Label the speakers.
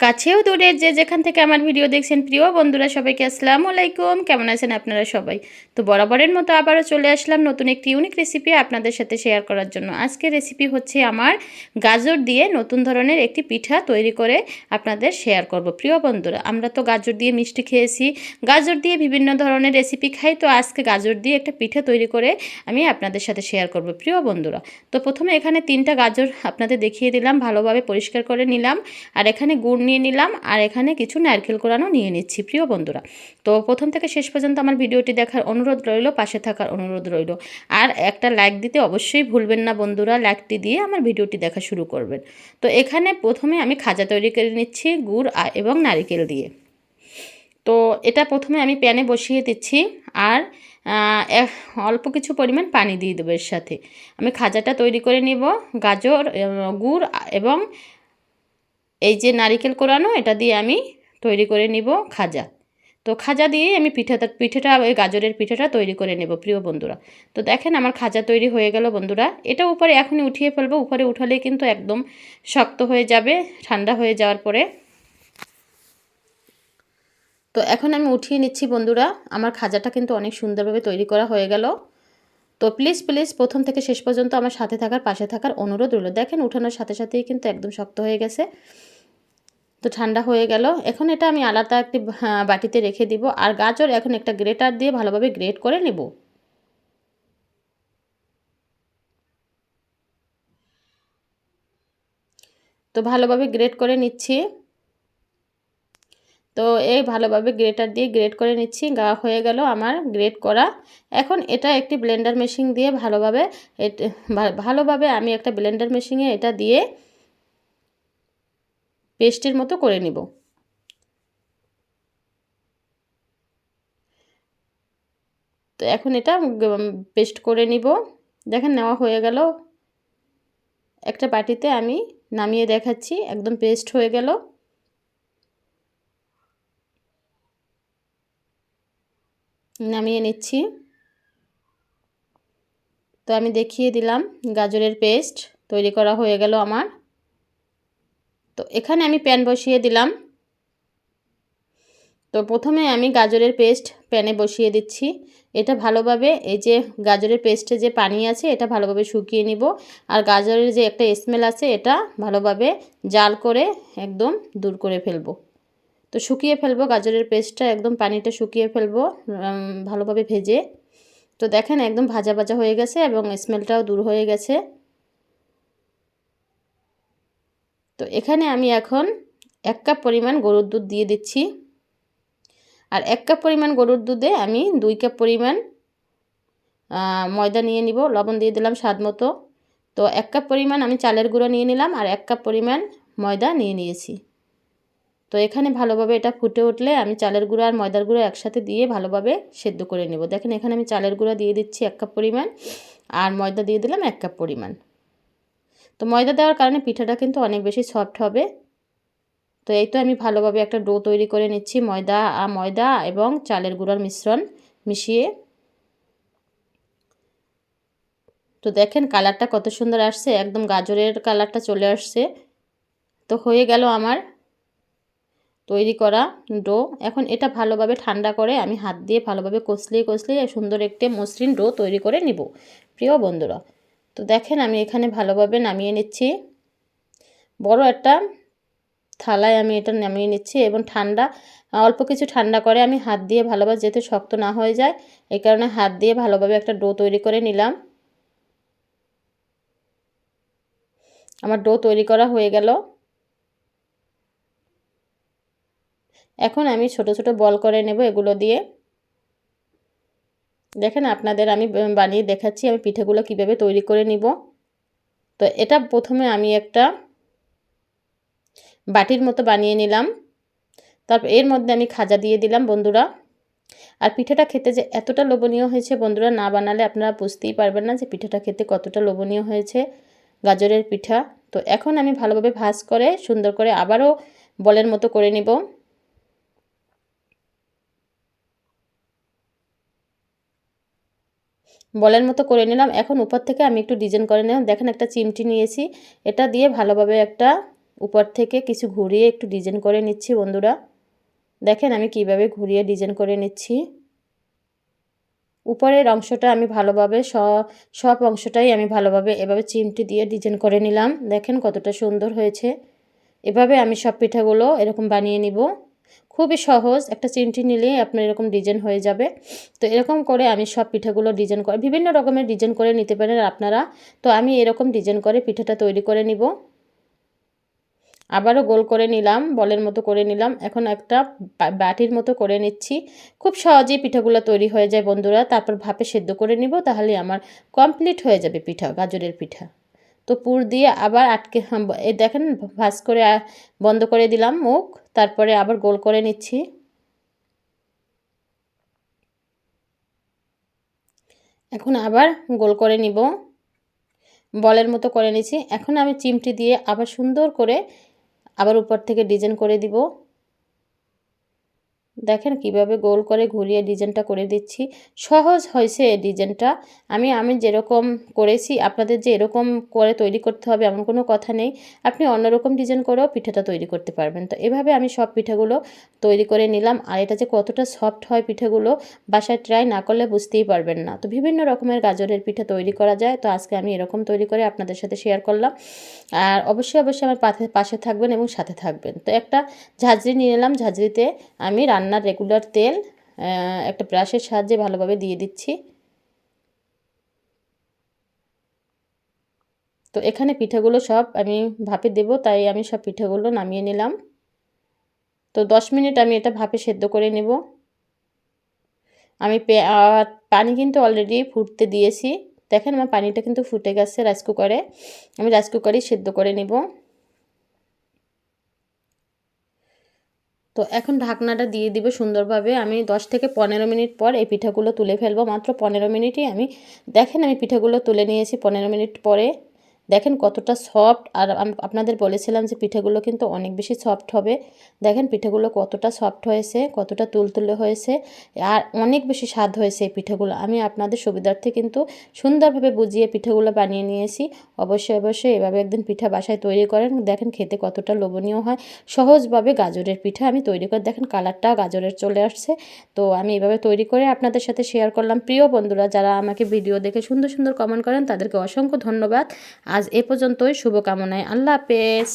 Speaker 1: কাছেও দূরের যে যেখান থেকে আমার ভিডিও দেখছেন, প্রিয় বন্ধুরা সবাইকে আসসালামু আলাইকুম। কেমন আছেন আপনারা সবাই? তো বরাবরের মতো আবারও চলে আসলাম নতুন একটি ইউনিক রেসিপি আপনাদের সাথে শেয়ার করার জন্য। আজকে রেসিপি হচ্ছে আমার গাজর দিয়ে নতুন ধরনের একটি পিঠা তৈরি করে আপনাদের শেয়ার করব। প্রিয় বন্ধুরা, আমরা তো গাজর দিয়ে মিষ্টি খেয়েছি। গাজর দিয়ে বিভিন্ন ধরনের রেসিপি খাই, তো আজকে গাজর দিয়ে একটা পিঠা তৈরি করে আমি আপনাদের সাথে শেয়ার করব। প্রিয় বন্ধুরা, তো প্রথমে এখানে তিনটা গাজর আপনাদের দেখিয়ে দিলাম, ভালোভাবে পরিষ্কার করে নিলাম। আর এখানে গুড় নিয়ে নিলাম আর এখানে কিছু নারকেল কোরানো নিয়ে নিচ্ছি, প্রিয় বন্ধুরা। তো প্রথম থেকে শেষ পর্যন্ত আমার ভিডিওটি দেখার অনুরোধ রইল, পাশে থাকার অনুরোধ রইল। আর একটা লাইক দিতে অবশ্যই ভুলবেন না বন্ধুরা, লাইকটি দিয়ে আমার ভিডিওটি দেখা শুরু করবেন। তো এখানে প্রথমে আমি খাজা তৈরি করে নিচ্ছি গুড় এবং নারিকেল দিয়ে। তো এটা প্রথমে আমি প্যানে বসিয়ে দিচ্ছি আর অল্প কিছু পরিমাণ পানি দিয়ে দেবো এর সাথে। আমি খাজাটা তৈরি করে নিব, গাজর গুড় এবং এই যে নারিকেল কোরানো, এটা দিয়ে আমি তৈরি করে নিব খাজা। তো খাজা দিয়ে আমি পিঠাটা, পিঠেটা, ওই গাজরের পিঠেটা তৈরি করে নেব, প্রিয় বন্ধুরা। তো দেখেন আমার খাজা তৈরি হয়ে গেল বন্ধুরা। এটা উপরে এখনই উঠিয়ে ফেলব, উপরে উঠালে কিন্তু একদম শক্ত হয়ে যাবে, ঠান্ডা হয়ে যাওয়ার পরে। তো এখন আমি উঠিয়ে নিচ্ছি বন্ধুরা, আমার খাজাটা কিন্তু অনেক সুন্দরভাবে তৈরি করা হয়ে গেল। তো প্লিজ প্লিজ, প্রথম থেকে শেষ পর্যন্ত আমার সাথে থাকার, পাশে থাকার অনুরোধ রইল। দেখেন উঠানোর সাথে সাথেই কিন্তু একদম শক্ত হয়ে গেছে। তো ঠান্ডা হয়ে গেল। এখন এটা আমি আলাদা একটি বাটিতে রেখে দিব। আর গাজর এখন একটা গ্রেটার দিয়ে ভালোভাবে গ্রেট করে নেব। তো ভালোভাবে গ্রেট করে নিচ্ছি। তো এই ভালোভাবে গ্রেটার দিয়ে গ্রেট করে নিচ্ছি। গা হয়ে গেল আমার গ্রেট করা। এখন এটা একটি ব্লেন্ডার মেশিন দিয়ে ভালোভাবে ভালোভাবে আমি একটা ব্লেন্ডার মেশিনে এটা দিয়ে পেস্টের মতো করে নিব। তো এখন এটা পেস্ট করে নিব। দেখেন নেওয়া হয়ে গেল। একটা বাটিতে আমি নামিয়ে দেখাচ্ছি, একদম পেস্ট হয়ে গেল। নামিয়ে নিচ্ছি। তো আমি দেখিয়ে দিলাম গাজরের পেস্ট তৈরি করা হয়ে গেল আমার। তো এখানে আমি প্যান বসিয়ে দিলাম। তো প্রথমে আমি গাজরের পেস্ট প্যানে বসিয়ে দিচ্ছি। এটা ভালোভাবে এই যে গাজরের পেস্টে যে পানি আছে, এটা ভালোভাবে শুকিয়ে নিব। আর গাজরের যে একটা স্মেল আছে, এটা ভালোভাবে জাল করে একদম দূর করে ফেলব। তো শুকিয়ে ফেলব গাজরের পেস্টটা, একদম পানিটা শুকিয়ে ফেলব ভালোভাবে ভেজে। তো দেখেন একদম ভাজা ভাজা হয়ে গেছে এবং স্মেলটাও দূর হয়ে গেছে। তো এখানে আমি এখন এক কাপ পরিমাণ গরুর দুধ দিয়ে দিচ্ছি। আর এক কাপ পরিমাণ গরুর দুধে আমি দুই কাপ পরিমাণ ময়দা নিয়ে নিব, লবণ দিয়ে দিলাম স্বাদ মতো। তো এক কাপ পরিমাণ আমি চালের গুঁড়ো নিয়ে নিলাম আর এক কাপ পরিমাণ ময়দা নিয়ে নিয়েছি। তো এখানে ভালোভাবে এটা ফুটে উঠলে আমি চালের গুঁড়ো আর ময়দার গুঁড়ো একসাথে দিয়ে ভালোভাবে সেদ্ধ করে নেব। দেখেন এখানে আমি চালের গুঁড়ো দিয়ে দিচ্ছি এক কাপ পরিমাণ আর ময়দা দিয়ে দিলাম এক কাপ পরিমাণ। তো ময়দা দেওয়ার কারণে পিঠাটা কিন্তু অনেক বেশি সফট হবে। তো এই তো আমি ভালোভাবে একটা ডো তৈরি করে নিচ্ছি, ময়দা ময়দা এবং চালের গুঁড়োর মিশ্রণ মিশিয়ে। তো দেখেন কালারটা কত সুন্দর আসছে, একদম গাজরের কালারটা চলে আসছে। তো হয়ে গেল আমার তৈরি করা ডো এখন এটা ভালোভাবে ঠান্ডা করে আমি হাত দিয়ে ভালোভাবে কষলিয়ে কষলিয়ে সুন্দর একটি মসৃণ ডো তৈরি করে নিব। প্রিয় বন্ধুরা তো দেখেন আমি এখানে ভালোভাবে নামিয়ে নিচ্ছি। বড় একটা থালায় আমি এটা নামিয়ে নিচ্ছি এবং ঠান্ডা, অল্প কিছু ঠান্ডা করে আমি হাত দিয়ে ভালোভাবে যেতে শক্ত না হয়ে যায় এই কারণে হাত দিয়ে ভালোভাবে একটা ডো তৈরি করে নিলাম। আমার ডো তৈরি করা হয়ে গেল। এখন আমি ছোট ছোট বল করে নেব এগুলো দিয়ে। দেখেন আপনাদের আমি বানিয়ে দেখাচ্ছি, আমি পিঠেগুলো কীভাবে তৈরি করে নিব। তো এটা প্রথমে আমি একটা বাটির মতো বানিয়ে নিলাম। তারপর এর মধ্যে আমি খাজা দিয়ে দিলাম, বন্ধুরা। আর পিঠাটা খেতে যে এতটা লোভনীয় হয়েছে, বন্ধুরা, না বানালে আপনারা বুঝতেই পারবেন না যে পিঠাটা খেতে কতটা লোভনীয় হয়েছে গাজরের পিঠা। তো এখন আমি ভালোভাবে ভাজ করে সুন্দর করে আবারও বলের মতো করে নিব। বলের মতো করে নিলাম। এখন উপর থেকে আমি একটু ডিজাইন করে নিলাম। দেখেন একটা চিমটি নিয়েছি। এটা দিয়ে ভালোভাবে একটা উপর থেকে কিছু ঘুরিয়ে একটু ডিজাইন করে নিচ্ছি বন্ধুরা। দেখেন আমি কীভাবে ঘুরিয়ে ডিজাইন করে নিচ্ছি। উপরের অংশটা আমি ভালোভাবে সব অংশটাই আমি ভালোভাবে এভাবে চিমটি দিয়ে ডিজাইন করে নিলাম। দেখেন কতটা সুন্দর হয়েছে। এভাবে আমি সব পিঠাগুলো এরকম বানিয়ে নিব। খুবই সহজ। একটা চিমটি নিলেই আপনার এরকম ডিজাইন হয়ে যাবে। তো এরকম করে আমি সব পিঠাগুলো ডিজাইন করে, বিভিন্ন রকমের ডিজাইন করে নিতে পারেন আপনারা। তো আমি এরকম ডিজাইন করে পিঠাটা তৈরি করে নিব। আবারও গোল করে নিলাম, বলের মতো করে নিলাম। এখন একটা বাটির মতো করে নিচ্ছি। খুব সহজেই পিঠাগুলো তৈরি হয়ে যায় বন্ধুরা। তারপর ভাপে সেদ্ধ করে নিব, তাহলে আমার কমপ্লিট হয়ে যাবে পিঠা, গাজরের পিঠা। তো পুর দিয়ে আবার আটকে দেখেন ভাজ করে বন্ধ করে দিলাম মুখ। তারপরে আবার গোল করে নিচ্ছি। এখন আবার গোল করে নিব। বলের মতো করে নিচ্ছি। এখন আমি চিমটি দিয়ে আবার সুন্দর করে আবার উপর থেকে ডিজাইন করে দিব। দেখেন কীভাবে গোল করে ঘুরিয়ে ডিজাইনটা করে দিচ্ছি। সহজ হয়েছে এই ডিজাইনটা। আমি আমি যেরকম করেছি, আপনাদের যে এরকম করে তৈরি করতে হবে এমন কোনো কথা নেই। আপনি অন্যরকম ডিজাইন করেও পিঠাটা তৈরি করতে পারবেন। তো এভাবে আমি সব পিঠাগুলো তৈরি করে নিলাম। আর এটা যে কতটা সফট হয় পিঠাগুলো, বাসায় ট্রাই না করলে বুঝতেই পারবেন না। তো বিভিন্ন রকমের গাজরের পিঠা তৈরি করা যায়। তো আজকে আমি এরকম তৈরি করে আপনাদের সাথে শেয়ার করলাম। আর অবশ্যই অবশ্যই আমার পাশে থাকবেন এবং সাথে থাকবেন। তো একটা ঝাঁঝরি নিয়ে নিলাম। ঝাঁঝরিতে আমি রান্না রান্নার রেগুলার তেল একটা ব্রাশের সাহায্যে ভালোভাবে দিয়ে দিচ্ছি। তো এখানে পিঠাগুলো সব আমি ভাপে দেব, তাই আমি সব পিঠাগুলো নামিয়ে নিলাম। তো দশ মিনিট আমি এটা ভাপে সেদ্ধ করে নেব। আমি পানি কিন্তু অলরেডি ফুটতে দিয়েছি। দেখেন আমার পানিটা কিন্তু ফুটে গেছে রাইস কুকারে আমি রাইস কুকারেই সেদ্ধ করে নেব। তো এখন ঢাকনাটা দিয়ে দিবে সুন্দরভাবে। আমি 10 থেকে পনেরো মিনিট পর এই পিঠাগুলো তুলে ফেলব। মাত্র পনেরো মিনিটই আমি, দেখেন আমি পিঠাগুলো তুলে নিয়েছি পনেরো মিনিট পরে। দেখেন কতটা সফট আর আপনাদের বলেছিলাম যে পিঠেগুলো কিন্তু অনেক বেশি সফট হবে। দেখেন পিঠেগুলো কতটা সফট হয়েছে, কতটা তুলতুলে হয়েছে, আর অনেক বেশি স্বাদ হয়েছে এই পিঠেগুলো। আমি আপনাদের সুবিধার্থে কিন্তু সুন্দরভাবে বুঝিয়ে পিঠেগুলো বানিয়ে নিয়েছি। অবশ্যই অবশ্যই এভাবে একদিন পিঠা বাসায় তৈরি করেন। দেখেন খেতে কতটা লোভনীয় হয়। সহজভাবে গাজরের পিঠা আমি তৈরি করে, দেখেন কালারটা গাজরের চলে আসছে। তো আমি এভাবে তৈরি করে আপনাদের সাথে শেয়ার করলাম। প্রিয় বন্ধুরা, যারা আমাকে ভিডিও দেখে সুন্দর সুন্দর কমেন্ট করেন, তাদেরকে অসংখ্য ধন্যবাদ। আজ এ পর্যন্তই শুভকামনায় আল্লাহ হাফেজ।